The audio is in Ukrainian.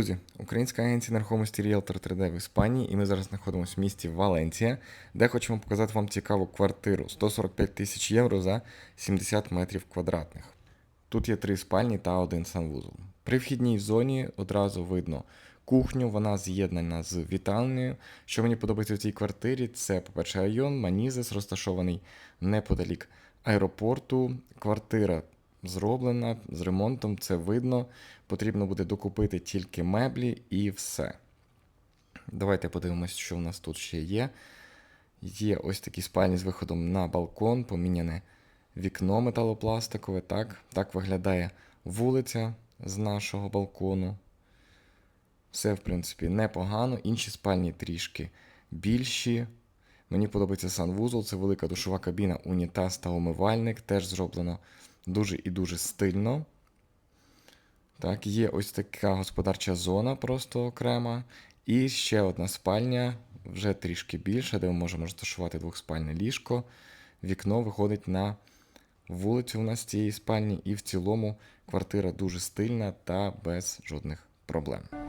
Друзі, українська агенція нерухомості Realtor 3D в Іспанії, і ми зараз знаходимося в місті Валенція, де хочемо показати вам цікаву квартиру 145 тисяч євро за 70 метрів квадратних. Тут є три спальні та один санвузол. При вхідній зоні одразу видно кухню, вона з'єднана з вітальнею. Що мені подобається в цій квартирі, це, по-перше, район Манізес, розташований неподалік аеропорту. Квартира зроблена з ремонтом, це видно. Потрібно буде докупити тільки меблі і все. Давайте подивимось, що в нас тут ще є. Є ось такі спальні з виходом на балкон, поміняне вікно металопластикове. Так, так виглядає вулиця з нашого балкону. Все, в принципі, непогано. Інші спальні трішки більші. Мені подобається санвузол, це велика душова кабіна, унітаз та умивальник. Теж зроблено дуже і дуже стильно. Так, є ось така господарча зона, просто окрема. І ще одна спальня, вже трішки більша, де ми можемо розташувати двохспальне ліжко. Вікно виходить на вулицю у нас цієї спальні, і в цілому квартира дуже стильна та без жодних проблем.